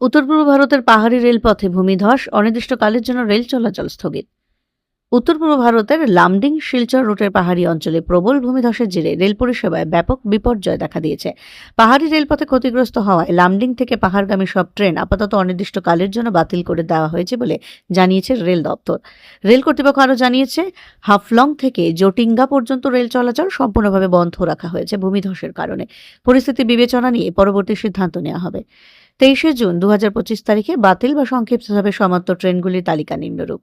উত্তর পূর্ব ভারতের পাহাড়ি রেলপথে ভূমিধস অনির্দিষ্টকালের জন্য রেল চলাচল স্থগিত। উত্তর পূর্ব ভারতের লামডিং শিলচর রুটের পাহাড়ি অঞ্চলে প্রবল ভূমিধসের জেরে রেল পরিষেবায় ব্যাপক বিপর্যয় দেখা দিয়েছে। পাহাড়ি রেলপথে ক্ষতিগ্রস্ত হওয়ায় লামডিং থেকে পাহাড়গামী সব ট্রেন আপাতত অনির্দিষ্টকালের জন্য বাতিল করে দেওয়া হয়েছে বলে জানিয়েছে রেল দপ্তর। রেল কর্তৃপক্ষ আরও জানিয়েছে, হাফলং থেকে জটিঙ্গা পর্যন্ত রেল চলাচল সম্পূর্ণভাবে বন্ধ রাখা হয়েছে ভূমিধসের কারণে। পরিস্থিতি বিবেচনা নিয়ে পরবর্তী সিদ্ধান্ত নেওয়া হবে। তেইশে জুন দু পঁচিশ তারিখে বাতিল বা সংক্ষিপ্তভাবে সমাপ্ত ট্রেনগুলির তালিকা নিম্নরূপ।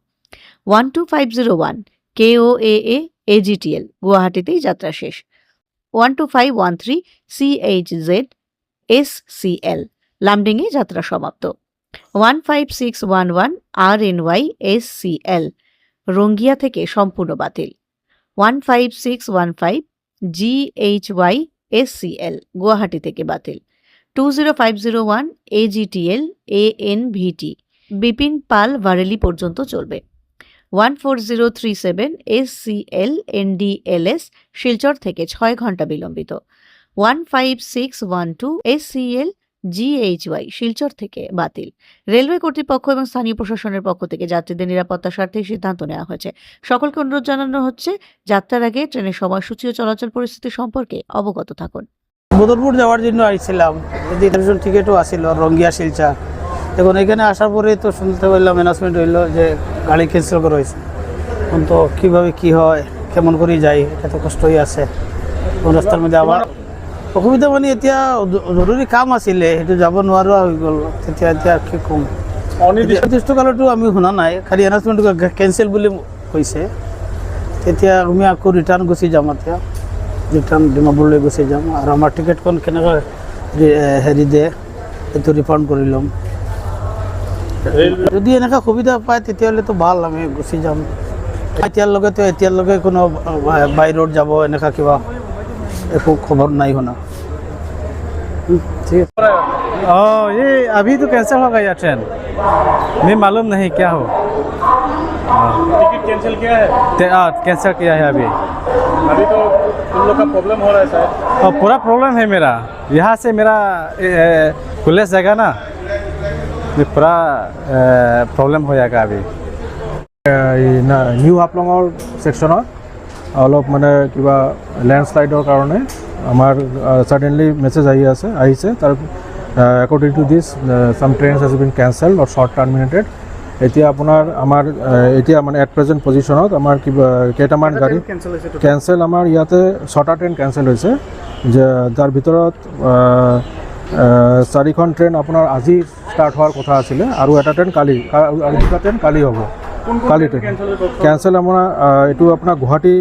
One two five zero one K O A A AGTL, গুয়াহাটিতেই যাত্রা শেষ। One two five one three C H Z S C L লামডিংয়ে যাত্রা সমাপ্ত। One five six one one R N Y S C L Rangiya থেকে সম্পূর্ণ বাতিল। One five six one five G H Y S C L Guwahati থেকে বাতিল। Two zero five zero one AGTL এ বিপিন পাল ভারেলি পর্যন্ত চলবে one four zero seven S C L N D L S Silchar থেকে ছয় ঘণ্টা বিলম্বিত one five six one two S C L GHY Silchar থেকে বাতিল রেলওয়ে কর্তৃপক্ষ এবং স্থানীয় প্রশাসনের পক্ষ থেকে যাত্রীদের নিরাপত্তার স্বার্থে সিদ্ধান্ত নেওয়া হয়েছে সকলকে অনুরোধ জানানো হচ্ছে, যাত্রার আগে ট্রেনের সময়সূচি ও চলাচল পরিস্থিতি সম্পর্কে অবগত থাকুন। বদরপুর যাওয়ার জন্য আইছিলাম। রিজার্ভেশন টিকিটও আসিল রঙ্গিয়া শিলচা। এখন এখানে আসার পরে তো শুনতে পারলাম অ্যানাউন্সমেন্ট হইল যে গাড়ি ক্যান্সেল করা হয়েছে এখন তো কীভাবে কী হয় কেমন করে যাই এটা তো কষ্টই আছে। কোন রাস্তার মধ্যে আবার অসুবিধা মানে এতিয়া জ- জৰুৰী কাম আছিলে সেইটো যাব নোৱাৰা হৈ গ'ল। তেতিয়া এতিয়া কি ক'ম। অনিৰ্দিষ্টকালতো আমি শুনা নাই খালি এনাউন্সমেণ্ট কেঞ্চেল বুলি কৈছে। তেতিয়া আমি আকৌ ৰিটাৰ্ণ গুচি যাম এতিয়া। ৰিটাৰ্ণ ডিমাপুৰলৈ গুচি যাম আৰু আমাৰ টিকেটখন কেনেকৈ ৰি- এ, হেৰি দিয়ে সেইটো ৰিফাণ্ড কৰি ল'ম যদি এনেকুৱা সুবিধা পায় তেতিয়াহ'লেতো ভাল আমি গুচি যাম এতিয়ালৈকেতো এতিয়ালৈকে কোনো বাহিৰত যাব এনেকুৱা কিবা একো খবৰ নাই শুনা হুম, ঠিক আছে ओ ये अभी तो कैंसिल हो गया ट्रेन नहीं मालूम नहीं क्या हो टिकट कैंसिल किया है कैंसिल किया है अभी अभी तो तुम लोग का प्रॉब्लम हो रहा है शायद और पूरा प्रॉब्लम है मेरा यहाँ से मेरा पुलिस जाएगा ना ये पूरा प्रॉब्लम हो जाएगा अभी এই না- নিউ হাফলঙৰ ছেকশ্যনত অলপ মানে কিবা লেণ্ডশ্লাইডৰ কাৰণে আমাৰ ছাডেনলি মেছেজ আহি আছে আহিছে তাৰ according to this some trains has been cancelled or short terminated এতিয়া আপোনাৰ আমাৰ এতিয়া মানে এট প্ৰেজেণ্ট পজিশ্যনত আমাৰ কিবা কেইটামান গাড়ী কেঞ্চেল আমাৰ ইয়াতে ছটা ট্ৰেইন কেঞ্চেল হৈছে। যে যাৰ ভিতৰত চাৰিখন ট্ৰেইন আপোনাৰ আজি ষ্টাৰ্ট হোৱাৰ কথা আছিলে আৰু এটা ট্ৰেইন কালি আৰু দুটা ট্ৰেইন কালি হ'ব। কালি ট্ৰেইন কেঞ্চেল আপোনাৰ এইটো আপোনাৰ Guwahati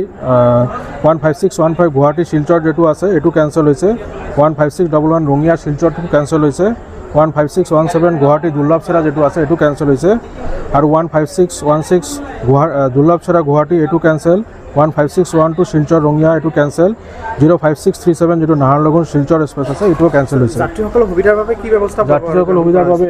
one five six one five Guwahati Silchar যিটো আছে এইটো কেঞ্চেল হৈছে। One five six double one Rangiya শিলচৰটো cancel হৈছে। One five six one seven Guwahati Dullavcherra যিটো আছে এইটো কেঞ্চেল হৈছে। আৰু one five six one six গুৱা দুৰ্লভচেৰা গুৱাহাটী এইটো cancel one five six one two Silchar Rangiya এইটো cancel zero' five six three seven যিটো নাহাৰলগুন শিলচৰ এক্সপ্ৰেছ আছে এইটোও কেঞ্চেল হৈছে। যাত্ৰীসকলৰ সুবিধাৰ বাবে